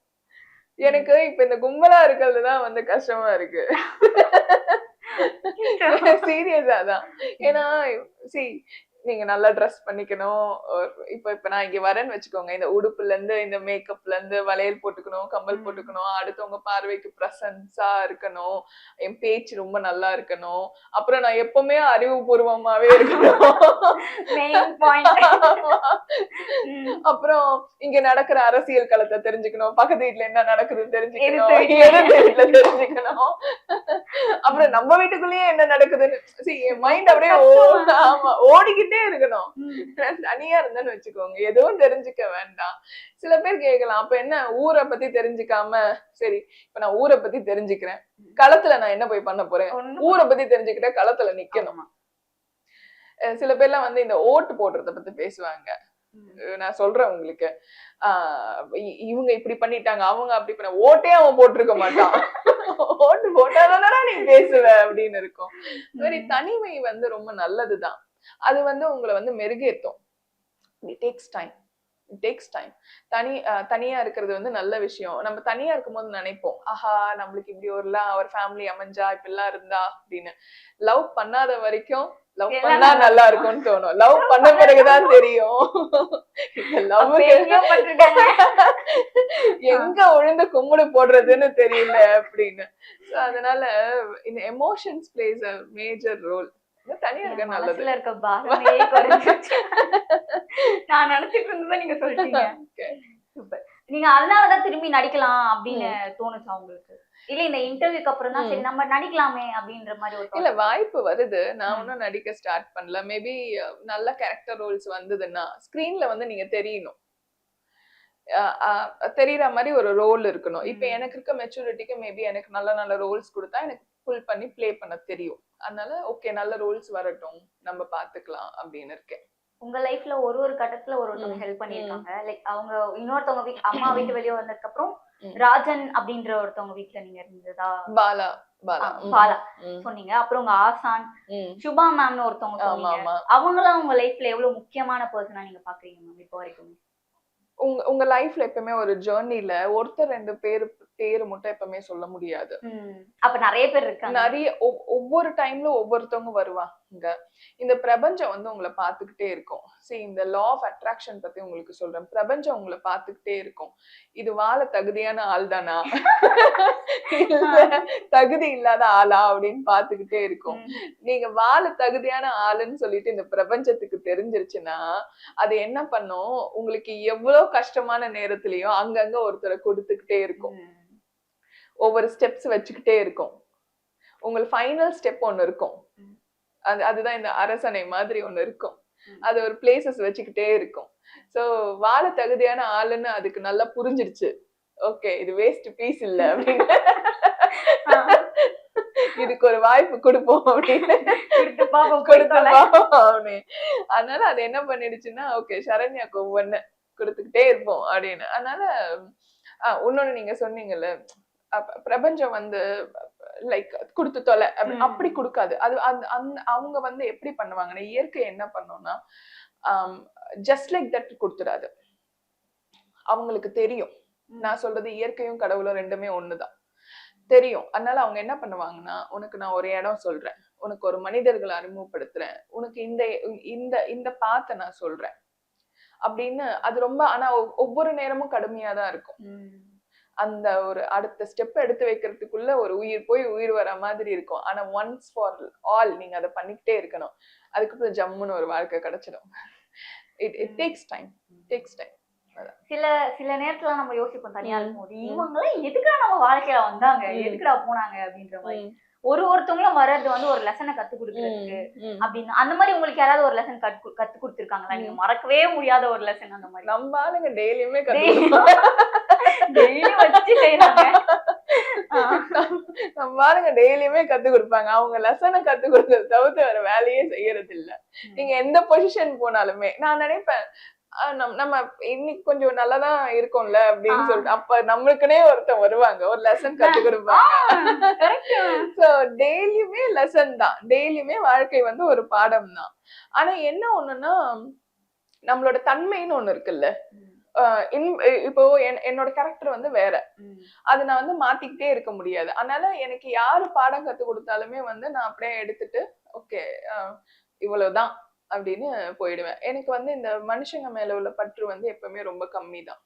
எனக்கு இப்ப இந்த கும்பலா இருக்கிறது தான் வந்து கஷ்டமா இருக்கு. சீரியஸா <laughs> தான். ஏன்னா சி நீங்க நல்லா ட்ரெஸ் பண்ணிக்கணும். இப்ப இப்ப நான் இங்க வரேன்னு வச்சுக்கோங்க. இந்த உடுப்புல இருந்து இந்த மேக்கப்ல இருந்து வளையல் போட்டுக்கணும் கம்மல் ம். போட்டுக்கணும். அடுத்தவங்க பார்வைக்கு பிரசன்ஸா இருக்கணும். என் பேச்சு ரொம்ப நல்லா இருக்கணும். அப்புறம் நான் எப்பவுமே அறிவுபூர்வமாவே இருக்கணும். அப்புறம் இங்க நடக்கிற அரசியல் களத்தை தெரிஞ்சுக்கணும். பக்கத்து வீட்டுல என்ன நடக்குதுன்னு தெரிஞ்சுக்கணும். வீட்டுல. தெரிஞ்சுக்கணும். அப்புறம் நம்ம வீட்டுக்குள்ளேயே என்ன நடக்குதுன்னு என் மைண்ட் அப்படியே ஆமா ஓடிக்கிட்டே இருக்கணும். <laughs> தனியா இருந்தேன்னு வச்சுக்கோங்க. எதுவும் தெரிஞ்சுக்க வேண்டாம். சில பேர் கேட்கலாம் அப்ப என்ன? ஊரை பத்தி தெரிஞ்சுக்காம சரி இப்ப நான் ஊரை பத்தி தெரிஞ்சுக்கிறேன். களத்துல நான் என்ன போய் பண்ண போறேன்? ஊரை பத்தி தெரிஞ்சுக்கிட்ட களத்துல நிக்கணும். சில பேர்லாம் வந்து இந்த ஓட்டு போடுறத பத்தி பேசுவாங்க. நான் சொல்றேன் உங்களுக்கு. இவங்க இப்படி பண்ணிட்டாங்க அவங்க அப்படி பண்ண ஓட்டே அவன் போட்டிருக்க மாட்டான். <laughs> ஓட்டு போட்டாதானடா நீ பேசுவ அப்படின்னு இருக்கும். இந்த மாதிரி தனிமை வந்து ரொம்ப நல்லதுதான். அது வந்து உங்களை வந்து மெருகேத்தும். It takes time it takes time தனி தனியா இருக்கிறது வந்து நல்ல விஷயம். நம்ம தனியா இருக்கும்போது நினைப்போம். ஆஹா நம்மளுக்கு இப்படி ஒரு ஒரு ஃபேமிலி அமைஞ்சா இப்படிலாம் இருந்தா அப்படின்னு. லவ் பண்ணாத வரைக்கும் லவ் பண்ணா நல்லா நல்லா இருக்கும். இருக்கும்னு தோணும். லவ் பண்ண பிறகுதான் தெரியும். பட்டிருக்காங்க. எங்க விழுந்து கும்பிடு போடுறதுன்னு தெரியல அப்படின்னு. அதனால இந்த emotions plays a major role தனியா இருக்க நல்லது. இருக்க பாரமே. நான் நினைச்சிட்டு இருந்ததை நீங்க சொல்லிட்டீங்க. <laughs> சூப்பர் நீங்க அதனாலதான் திரும்பி நடிக்கலாம் அப்படின்னு தோணுச்சா உங்களுக்கு? இல்ல இந்த இன்டர்வியூக்கு அப்புறம் தான் சரி நம்ம நடிக்கலாமே அப்படின்ற மாதிரி ஒரு இல்ல. வாய்ப்பு வருது. நான். ஒன்னும் நடிக்க ஸ்டார்ட் பண்ணல. மேபி நல்ல கேரக்டர் ரோல்ஸ் வந்ததுன்னா ஸ்கிரீன்ல வந்து நீங்க தெரியணும். தெரியற மாதிரி ஒரு ரோல் இருக்கணும். இப்ப. எனக்கு இருக்க மெச்சூரிட்டிக்கு மேபி எனக்கு நல்ல நல்ல ரோல்ஸ் கொடுத்தா எனக்கு ஃபுல் பண்ணி ப்ளே பண்ண தெரியும். அதனால ஓகே நல்ல ரோல்ஸ் வரட்டும். நம்ம பாத்துக்கலாம் அப்படின்னு இருக்கேன். உங்க லைஃப்ல ஒரு ஒரு கட்டத்துல ஒரு ஒருத்தவங்க. ஹெல்ப் பண்ணிருக்காங்க லைக் அவங்க இன்னொருத்தவங்க <coughs> அம்மா வீட்டு வெளியே வந்ததுக்கு அப்புறம். ராஜன் அப்படின்ற ஒருத்தவங்க வீட்ல நீங்க இருந்ததா? பாலா பாலா. பாலா. சொன்னீங்க. அப்புறம் உங்க ஆசான். சுபா மேம்னு ஒருத்தவங்க சொன்னீங்க. அவங்களாம் உங்க லைஃப்ல எவ்வளவு முக்கியமான பர்சனா நீங்க பாக்குறீங்க மேம் இப்போ வரைக்கும்? உங்க உங்க லைஃப்ல எப்பவுமே ஒரு ஜேர்னில ஒருத்தர் ரெண்டு பேர் பேரு மட்டும் எப்பவுமே சொல்ல முடியாது. அப்ப நிறைய பேர் இருக்காங்க. நிறைய ஒவ்- ஒவ்வொரு டைம்ல ஒவ்வொருத்தவங்க வருவாங்க. இந்த பிரபஞ்சம் வந்து உங்களை பார்த்துக்கிட்டே இருக்கும். See இந்த லா ஆஃப் அட்ராக்ஷன் பத்தி உங்களுக்கு சொல்றேன். பிரபஞ்சம் உங்களை பார்த்துக்கிட்டே இருக்கும். இது வாழ தகுதியான ஆள் தானா? தகுதி இல்லாத ஆளா அப்படின்னு பார்த்துக்கிட்டே இருக்கும். நீங்க வாழ தகுதியான ஆளுன்னு சொல்லிட்டு இந்த பிரபஞ்சத்துக்கு தெரிஞ்சிருச்சுன்னா அது என்ன பண்ணும்? உங்களுக்கு எவ்வளவு கஷ்டமான நேரத்திலயும் அங்கங்க ஒருத்தரை கொடுத்துக்கிட்டே இருக்கும். ஒவ்வொரு ஸ்டெப்ஸ் வச்சுக்கிட்டே இருக்கும். உங்களுக்கு ஃபைனல் ஸ்டெப் ஒன்னு இருக்கும். அது அதுதான் இந்த அரசனை மாதிரி ஒண்ணு இருக்கும். அது ஒரு பிளேசஸ் வச்சுக்கிட்டே இருக்கும். சோ வாழ தகுதியான ஆளுன்னு அதுக்கு நல்லா புரிஞ்சிடுச்சு. ஓகே இது வேஸ்ட் பீஸ் இல்ல அப்படின்னு. இதுக்கு ஒரு வாய்ப்பு கொடுப்போம் அப்படின்னு. அதனால அது என்ன பண்ணிடுச்சுன்னா ஓகே சரண்யாக்கு ஒவ்வொன்னு கொடுத்துக்கிட்டே இருப்போம் அப்படின்னு. அதனால ஆஹ் இன்னொன்னு நீங்க சொன்னீங்கல்ல பிரபஞ்சம் வந்து லைக் கொடுத்து தொலை. அப்படி- கொடுக்காது. அது அந்த அவங்க வந்து எப்படி பண்ணுவாங்கன்னா இயற்கை என்ன பண்ணும்னா ஜஸ்ட் லைக் தட் கொடுத்துடாது அவங்களுக்கு தெரியும். நான் சொல்றது இயற்கையும் கடவுளும் ரெண்டுமே ஒண்ணுதான். தெரியும். அதனால அவங்க என்ன பண்ணுவாங்கன்னா உனக்கு நான் ஒரு இடம் சொல்றேன். உனக்கு ஒரு மனிதர்களை அறிமுகப்படுத்துறேன். உனக்கு இந்த இந்த இந்த பாத்தை நான் சொல்றேன். அப்படின்னு அது ரொம்ப ஆனா ஒவ்- ஒவ்வொரு நேரமும் கடுமையா தான் இருக்கும். அந்த ஒரு அடுத்த ஸ்டெப் எடுத்து வைக்கிறதுக்குள்ள ஒரு உயிர் போய் உயிர் வர மாதிரி இருக்கும். ஆனா ஒன்ஸ் ஃபார் ஆல் நீங்க அதை பண்ணிக்கிட்டே இருக்கணும். அதுக்கப்புறம் ஜம்முன்னு ஒரு வாழ்க்கை கிடைச்சிடும். It it takes time takes time சில சில நேரத்துல நம்ம யோசிப்போம் தனியா. இருக்கும்போது. இவங்களாம் எதுக்குடா நம்ம வாழ்க்கையில வந்தாங்க. எதுக்குடா போனாங்க? அப்படின்ற மாதிரி. ஒரு ஒருத்தவங்களும் வர்றது வந்து ஒரு லெசனை கத்து கொடுக்குறதுக்கு அப்படின்னு. அந்த மாதிரி உங்களுக்கு யாராவது ஒரு லெசன் கத்து கத்து கொடுத்துருக்காங்களா? நீங்க மறக்கவே முடியாத ஒரு லெசன் அந்த மாதிரி. நம்ம ஆளுங்க டெய்லியுமே ஆளுங்க டெய்லியுமே கத்து கொடுப்பாங்க. அவங்க லெசனை கத்து கொடுக்கறத தவிர்த்து வேற வேலையே செய்யறது இல்ல நீங்க எந்த பொசிஷன் போனாலுமே நான் நினைப்பேன் நம்ம இன்னைக்கு கொஞ்சம் நல்லாதான் இருக்கோம்ல அப்படின்னு. சொல்லிட்டு அப்ப நம்மளுக்குனே ஒருத்தன் வருவாங்க. ஒரு லெசன் கத்து கொடுப்பாங்க. சோ டெய்லியுமே லெசன் தான். டெய்லியுமே வாழ்க்கை வந்து ஒரு பாடம் தான் ஆனா என்ன ஒண்ணுன்னா நம்மளோட தன்மைன்னு ஒண்ணு இருக்குல்ல? இப்போ என்- என்னோட கேரக்டர் வந்து வேற. அது நான் வந்து மாத்திக்கிட்டே இருக்க முடியாது. அதனால எனக்கு யாரு பாடம் கத்து கொடுத்தாலுமே வந்து நான் அப்படியே எடுத்துட்டு ஓகே இவ்வளவுதான் அப்படின்னு போயிடுவேன். எனக்கு வந்து இந்த மனுஷங்க மேல உள்ள பற்று வந்து எப்பவுமே ரொம்ப கம்மி தான்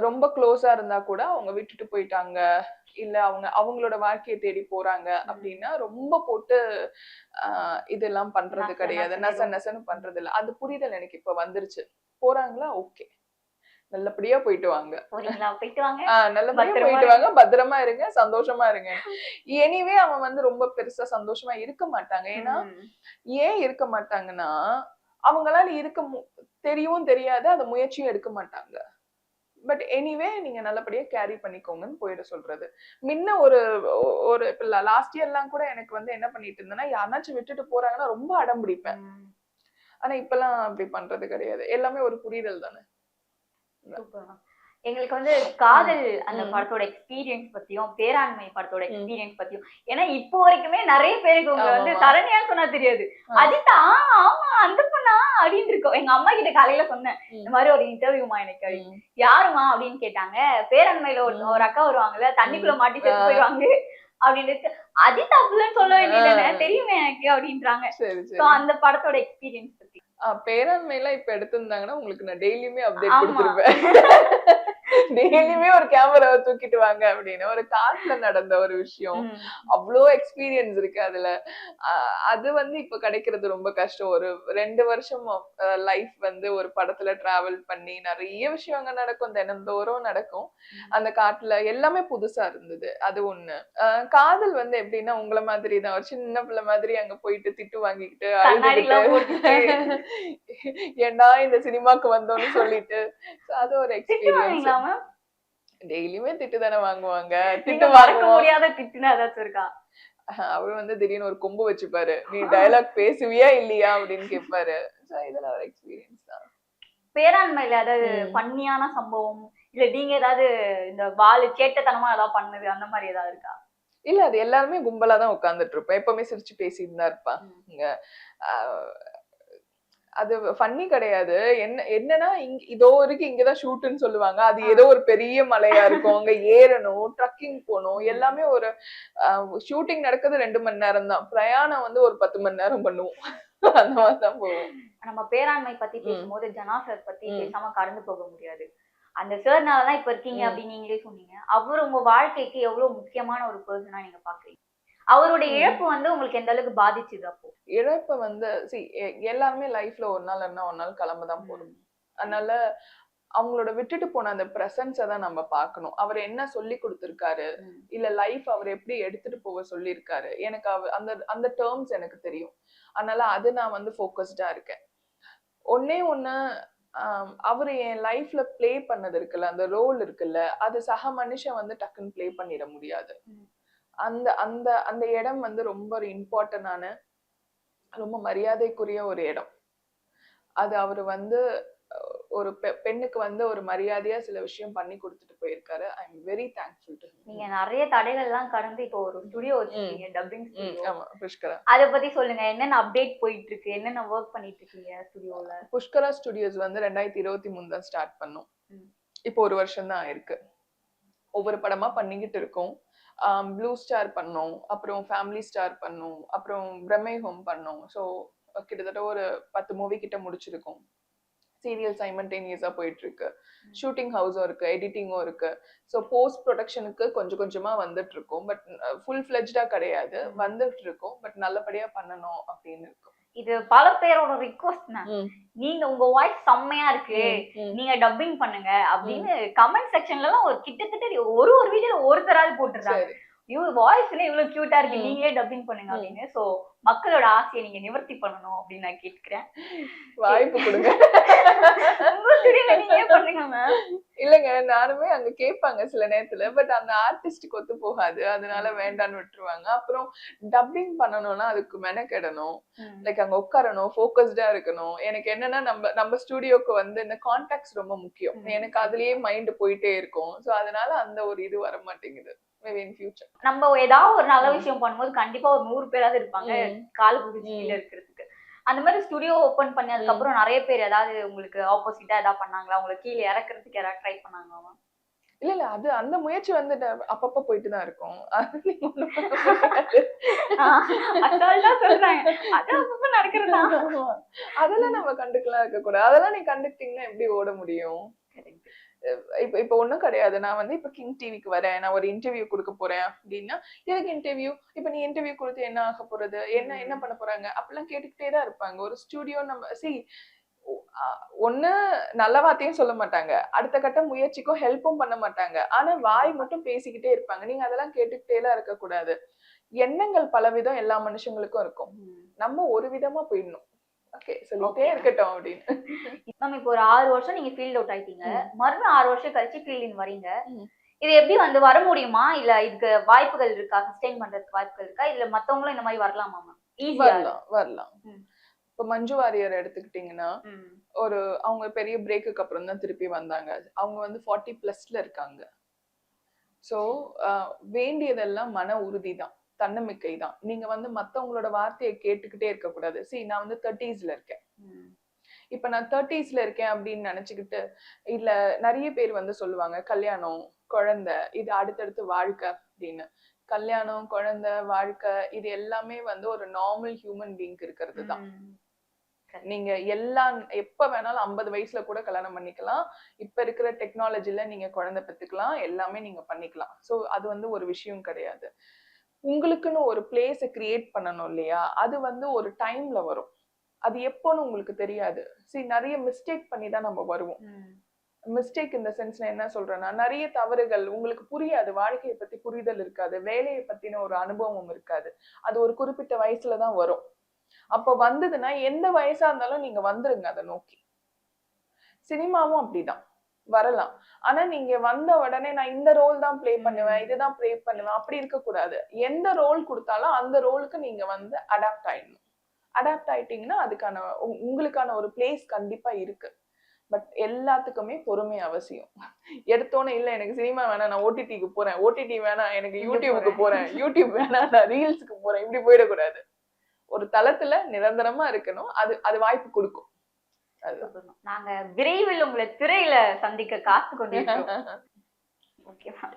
ரொம்ப க்ளோஸா இருந்தா கூட அவங்க விட்டுட்டு போயிட்டாங்க. இல்ல அவங்க அவங்களோட வாழ்க்கையை தேடி போறாங்க அப்படின்னா ரொம்ப போட்டு ஆஹ் இதெல்லாம் பண்றது கிடையாது. நச நசன்னு பண்றது இல்ல அது புரிதல் எனக்கு இப்ப வந்துருச்சு. போறாங்களா? ஓகே. நல்லபடியா போயிட்டு வாங்க. நல்லபடியா போயிட்டு வாங்க. பத்திரமா இருங்க. சந்தோஷமா இருங்க. <laughs> எனிவே அவன் வந்து ரொம்ப பெருசா சந்தோஷமா இருக்க மாட்டாங்க. ஏன்னா. ஏன் இருக்க மாட்டாங்கன்னா அவங்களால இருக்க மு- தெரியவும் தெரியாது. அந்த முயற்சியும் எடுக்க மாட்டாங்க. பட் எனிவே நீங்க நல்லபடியா கேரி பண்ணிக்கோங்கன்னு போயிட சொல்றது முன்ன ஒரு ஒரு இப்ப லாஸ்ட் இயர்லாம் கூட எனக்கு வந்து என்ன பண்ணிட்டு இருந்தேன்னா யாருனாச்சும் விட்டுட்டு போறாங்கன்னா ரொம்ப அடம் பிடிப்பேன். ஆனா இப்பெல்லாம் அப்படி பண்றது கிடையாது எல்லாமே ஒரு புரிதல் தானே. எங்களுக்கு வந்து காதல் அந்த. படத்தோட எக்ஸ்பீரியன்ஸ் பத்தியும் பேராண்மை படத்தோட. எக்ஸ்பீரியன்ஸ் பத்தியும் ஏன்னா இப்போ வரைக்குமே நிறைய பேருக்கு உங்களை வந்து. சரண்யான்னு சொன்னா தெரியாது ஆ. அஜிதா ஆமா அந்த பொண்ணா அப்படின்னு இருக்கோம் எங்க அம்மா கிட்ட காலையில சொன்னேன். இந்த மாதிரி ஒரு இன்டர்வியூமா எனக்கு. யாருமா அப்படின்னு கேட்டாங்க பேரண்மையில ஒரு. ஒரு அக்கா வருவாங்கல்ல தண்ணிக்குள்ள மாட்டி செத்து ஆ. போயிடுவாங்க அப்படின்னு அஜிதா புள்ளன்னு சொல்ல வேண்டியது. தெரியுமே எனக்கு அப்படின்றாங்க அந்த படத்தோட எக்ஸ்பீரியன்ஸ் பத்தி ஆஹ் பேராண்மையில இப்ப எடுத்திருந்தாங்கன்னா உங்களுக்கு நான் டெய்லியுமே அப்டேட். கொடுத்துருப்பேன் <laughs> டெய்லியுமே ஒரு கேமராவை தூக்கிட்டு வாங்க அப்படின்னு. ஒரு காட்டுல நடந்த ஒரு விஷயம். அவ்வளோ எக்ஸ்பீரியன்ஸ் இருக்கு அதுல. அது வந்து இப்ப கிடைக்கிறது ரொம்ப கஷ்டம். ஒரு ரெண்டு வருஷம் லைஃப் வந்து ஒரு படத்துல டிராவல் பண்ணி நிறைய விஷயங்கள் நடக்கும். தினந்தோறும் நடக்கும். அந்த காட்டுல எல்லாமே புதுசா இருந்தது. அது ஒண்ணு. காதல் வந்து எப்படின்னா உங்கள மாதிரி தான் ஒரு சின்ன பிள்ளை மாதிரி அங்க போயிட்டு திட்டு வாங்கிக்கிட்டு ஏன்டா இந்த சினிமாக்கு வந்தோம்னு சொல்லிட்டு. அது ஒரு எக்ஸ்பீரியன்ஸ் டெய்லியுமே திட்டு தானே வாங்குவாங்க. திட்டு மறக்க முடியாது திட்டுனா ஏதாச்சும் இருக்கா அவரு வந்து திடீர்னு ஒரு கொம்பு வச்சுப்பாரு. நீ டயலாக் பேசுவியா இல்லையா அப்படின்னு கேட்பாரு இதெல்லாம் ஒரு எக்ஸ்பீரியன்ஸ் தான். பேராண்மையில ஏதாவது. பண்ணியான சம்பவம் இல்ல நீங்க ஏதாவது இந்த வாலு சேட்டத்தனமா ஏதாவது பண்ணது அந்த மாதிரி ஏதாவது இருக்கா? இல்ல அது எல்லாருமே கும்பலா தான் உட்கார்ந்துட்டு இருப்போம். எப்பவுமே சிரிச்சு பேசிட்டு தான் இருப்பான் அது ஃபன்னி கிடையாது. என்ன என்னன்னா இங்க இதோ வரைக்கும் இங்கதான் ஷூட்டுன்னு சொல்லுவாங்க. அது ஏதோ ஒரு பெரிய மலையா இருக்கும். அங்க ஏறணும் ட்ரக்கிங் போகணும் எல்லாமே ஒரு ஷூட்டிங் நடக்குது ரெண்டு மணி நேரம் தான். பிரயாணம் வந்து ஒரு பத்து மணி நேரம் பண்ணுவோம். <laughs> அந்த மாதிரி தான் போவோம். நம்ம பேராண்மை பத்தி. பேசும்போது ஜனா சார் பத்தி. பேசாம கடந்து போக முடியாது. அந்த சார்னாலதான் இப்ப இருக்கீங்க. அப்படின்னு நீங்களே சொன்னீங்க. அவர் உங்க வாழ்க்கைக்கு எவ்வளவு முக்கியமான ஒரு பர்சனா நீங்க பாக்குறீங்க? அவருடைய. இழப்பு வந்து உங்களுக்கு எந்த அளவுக்கு பாதிச்சுது அப்போ? இழப்ப வந்து சி எல்லாருமே லைஃப்ல ஒரு நாள் என்ன ஒரு நாள் கிளம்ப தான் போறோம் அதனால அவங்களோட விட்டுட்டு போன அந்த பிரசன்ஸை தான் நம்ம பார்க்கணும். அவர் என்ன சொல்லி கொடுத்திருக்காரு. இல்ல லைஃப் அவர் எப்படி எடுத்துட்டு போக சொல்லியிருக்காரு? எனக்கு அவ அந்த அந்த டேர்ம்ஸ் எனக்கு தெரியும். அதனால அது நான் வந்து ஃபோக்கஸ்டா இருக்கேன். ஒன்னே ஒண்ணு அவரு என் லைஃப்ல ப்ளே பண்ணது இருக்குல்ல அந்த ரோல் இருக்குல்ல அது சக மனுஷன் வந்து டக்குன்னு ப்ளே பண்ணிட முடியாது. அந்த அந்த அந்த இடம் வந்து ரொம்ப ஒரு இம்பார்ட்டன்டான ரொம்ப மரியாதைக்குரிய ஒரு இடம். அது அவர் வந்து ஒரு பெ- பெண்ணுக்கு வந்து ஒரு மரியாதையா சில விஷயம் பண்ணி கொடுத்துட்டு போயிருக்காரு. I am very thankful to நீங்க நிறைய தடைகள் எல்லாம் கடந்து இப்போ ஒரு ஸ்டுடியோ வச்சிருக்கீங்க டப்பிங் ஆமா புஷ்கரா. அத பத்தி சொல்லுங்க. என்னென்ன அப்டேட் போயிட்டு இருக்கு என்னென்ன ஒர்க் பண்ணிட்டு இருக்கீங்க ஸ்டுடியோல புஷ்கரா ஸ்டுடியோஸ் வந்து ரெண்டாயிரத்தி இருபத்தி மூணு தான் ஸ்டார்ட் பண்ணோம். இப்போ ஒரு வருஷம் தான் ஆயிருக்கு. ஒவ்வொரு படமா பண்ணிக்கிட்டு இருக்கோம். ப்ளூ ஸ்டார் பண்ணோம் அப்புறம் ஃபேமிலி ஸ்டார் பண்ணோம் அப்புறம் பிரம்மை ஹோம் பண்ணோம். ஸோ கிட்டத்தட்ட ஒரு பத்து மூவி கிட்ட முடிச்சிருக்கோம். சீரியல் சைமன்டேனியஸா போயிட்டு இருக்கு ஷூட்டிங் ஹவுஸும் இருக்கு எடிட்டிங்கும் இருக்கு. ஸோ போஸ்ட் ப்ரொடக்ஷனுக்கு கொஞ்சம் கொஞ்சமா வந்துட்டு இருக்கோம் பட் ஃபுல் ஃபிளெஜ்டா கிடையாது. ம். வந்துட்டு இருக்கோம் பட் நல்லபடியா பண்ணணும் அப்படின்னு இருக்கும். இது பல பேரோட ரிக்வஸ்ட். நீங்க உங்க வாய்ஸ் செம்மையா இருக்கு. நீங்க டப்பிங் பண்ணுங்க அப்படின்னு கமெண்ட் செக்ஷன்ல எல்லாம் ஒரு கிட்டத்தட்ட ஒரு ஒரு வீடியோல ஒருத்தராவது போட்டுருக்காங்க ஐயோ வாய்ஸ்ல இவ்வளவு கியூட்டா இருக்கு. நீங்களே டப்பிங் பண்ணுங்க. அப்படின்னு சோ மக்களோட ஆசையை நீங்க நிவர்த்தி பண்ணணும் அப்படின்னு நான் கேட்கிறேன். வாய்ப்பு கொடுங்க. இல்லைங்க நானுமே அங்க கேட்பாங்க சில நேரத்துல பட் அந்த ஆர்டிஸ்டுக்கு ஒத்து போகாது. அதனால வேண்டான்னு விட்டுருவாங்க. அப்புறம் டப்பிங் பண்ணணும்னா அதுக்கு மெனக்கெடணும். லைக் அங்க உட்காரணும் ஃபோக்கஸ்டா இருக்கணும். எனக்கு என்னன்னா நம்ம நம்ம ஸ்டுடியோக்கு வந்து இந்த கான்டாக்ட்ஸ் ரொம்ப முக்கியம். எனக்கு அதுலயே மைண்ட் போயிட்டே இருக்கும். சோ அதனால அந்த ஒரு இது வர மாட்டேங்குது மேபி இன் ஃபியூச்சர் நம்ம ஏதாவது ஒரு நல்ல. விஷயம் பண்ணும்போது கண்டிப்பா ஒரு நூறு பேராவது இருப்பாங்க கால். கீழ இருக்கிறதுக்கு. அந்த மாதிரி ஸ்டுடியோ ஓபன் பண்ணி அதுக்கப்புறம் நிறைய பேர் ஏதாவது உங்களுக்கு ஆப்போசிட்டா ஏதாவது பண்ணாங்களா? உங்களை கீழே இறக்குறதுக்கு யாராவது ட்ரை பண்ணாங்களா? இல்ல இல்ல. அது அந்த முயற்சி வந்து அப்பப்ப போயிட்டு தான் இருக்கும். அதெல்லாம் நம்ம கண்டுக்கலாம் இருக்க கூடாது அதெல்லாம் நீ கண்டுக்கிட்டீங்கன்னா எப்படி ஓட முடியும்? இப்ப இப்ப ஒண்ணும் கிடையாது. நான் வந்து இப்ப கிங் டிவிக்கு வரேன். நான் ஒரு இன்டர்வியூ கொடுக்க போறேன் அப்படின்னா எதுக்கு இன்டர்வியூ இப்ப நீ இன்டர்வியூ கொடுத்து என்ன ஆக போறது? என்ன என்ன பண்ண போறாங்க? அப்படிலாம் கேட்டுக்கிட்டே தான் இருப்பாங்க. ஒரு ஸ்டுடியோ நம்ம சி ஒண்ணு நல்ல வார்த்தையும் சொல்ல மாட்டாங்க. அடுத்த கட்ட முயற்சிக்கும் ஹெல்ப்பும் பண்ண மாட்டாங்க. ஆனா வாய் மட்டும் பேசிக்கிட்டே இருப்பாங்க. நீங்க அதெல்லாம் கேட்டுக்கிட்டே எல்லாம் இருக்க கூடாது எண்ணங்கள் பலவிதம் எல்லா மனுஷங்களுக்கும் இருக்கும். நம்ம ஒரு விதமா போயிடணும். ஓகே சொல்லிட்டே. இருக்கட்டும் அப்படின்னு. மேம் இப்போ ஒரு ஆறு வருஷம் நீங்க ஃபீல்ட் அவுட் ஆயிட்டீங்க. மறுபடியும் ஆறு வருஷம் கழிச்சு ஃபீல்ட் இன் வரீங்க. இது எப்படி வந்து வர முடியுமா? இல்ல இதுக்கு வாய்ப்புகள் இருக்கா? சஸ்டெயின் பண்றதுக்கு வாய்ப்புகள் இருக்கா? இல்ல மத்தவங்களும் இந்த மாதிரி வரலாமா மேம் வரலாம் வரலாம். இப்ப மஞ்சு வாரியர் எடுத்துக்கிட்டீங்கன்னா ஒரு அவங்க பெரிய பிரேக்குக்கு அப்புறம் தான் திருப்பி வந்தாங்க. அவங்க வந்து ஃபார்ட்டி பிளஸ்ல இருக்காங்க. ஸோ வேண்டியதெல்லாம் மன உறுதி தான். தன்னம்பிக்கை தான் நீங்க வந்து மத்தவங்களோட வார்த்தையை கேட்டுக்கிட்டே இருக்க கூடாது சி நான் வந்து தேர்ட்டீஸ்ல இருக்கேன். இப்ப நான் தேர்ட்டீஸ்ல இருக்கேன் அப்படின்னு நினைச்சுக்கிட்டு இல்ல நிறைய பேர் வந்து சொல்லுவாங்க கல்யாணம் குழந்தை இது அடுத்தடுத்து வாழ்க்கை அப்படின்னு. கல்யாணம் குழந்தை வாழ்க்கை இது எல்லாமே வந்து ஒரு நார்மல் ஹியூமன் பீயிங்க்கு இருக்கிறது தான் நீங்க எல்லாம் எப்ப வேணாலும் ஐம்பது வயசுல கூட கல்யாணம் பண்ணிக்கலாம். இப்ப இருக்கிற டெக்னாலஜில நீங்க குழந்தை பெத்துக்கலாம் எல்லாமே நீங்க பண்ணிக்கலாம். சோ அது வந்து ஒரு விஷயம் கிடையாது. உங்களுக்குன்னு ஒரு பிளேஸை கிரியேட் பண்ணணும் இல்லையா? அது வந்து ஒரு டைம்ல வரும். அது எப்போன்னு உங்களுக்கு தெரியாது. See நிறைய மிஸ்டேக் பண்ணி தான் நம்ம வருவோம். மிஸ்டேக் இந்த சென்ஸ்ல என்ன சொல்றேன்னா நிறைய தவறுகள் உங்களுக்கு புரியாது. வாழ்க்கையை பத்தி புரிதல் இருக்காது. வேலையை பத்தின ஒரு அனுபவம் இருக்காது. அது ஒரு குறிப்பிட்ட வயசுல தான் வரும். அப்ப வந்ததுன்னா எந்த வயசா இருந்தாலும் நீங்க வந்துருங்க அதை நோக்கி. சினிமாவும் அப்படிதான். வரலாம். ஆனா நீங்க வந்த உடனே நான் இந்த ரோல் தான் ப்ளே பண்ணுவேன் இதுதான் ப்ளே பண்ணுவேன் அப்படி இருக்க கூடாது எந்த ரோல் கொடுத்தாலும் அந்த ரோலுக்கு நீங்க வந்து அடாப்ட் ஆயிடணும். அடாப்ட் ஆயிட்டீங்கன்னா அதுக்கான உங்களுக்கான ஒரு பிளேஸ் கண்டிப்பா இருக்கு. பட் எல்லாத்துக்குமே பொறுமை அவசியம். எடுத்தோன்னே இல்ல எனக்கு சினிமா வேணாம் நான் ஓடிடிக்கு போறேன். ஓடிடி வேணாம் எனக்கு யூடியூபுக்கு போறேன். போறேன். யூடியூப் வேணாம் நான் ரீல்ஸ்க்கு போறேன். இப்படி போயிடக்கூடாது. ஒரு தளத்துல நிரந்தரமா இருக்கணும். அது அது வாய்ப்பு கொடுக்கும். நாங்க விரைவில் உங்களை திரையில சந்திக்க காத்து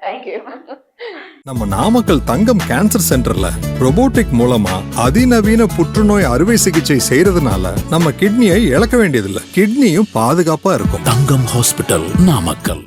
தேங்க்யூ <laughs> நம்ம நாமக்கல் தங்கம் கேன்சர் சென்டர்ல robotic மூலமா அதிநவீன புற்றுநோய் அறுவை சிகிச்சை செய்யறதுனால நம்ம கிட்னியை இழக்க வேண்டியதில்லை. கிட்னியும் பாதுகாப்பா இருக்கும். தங்கம் ஹாஸ்பிட்டல் நாமக்கல்.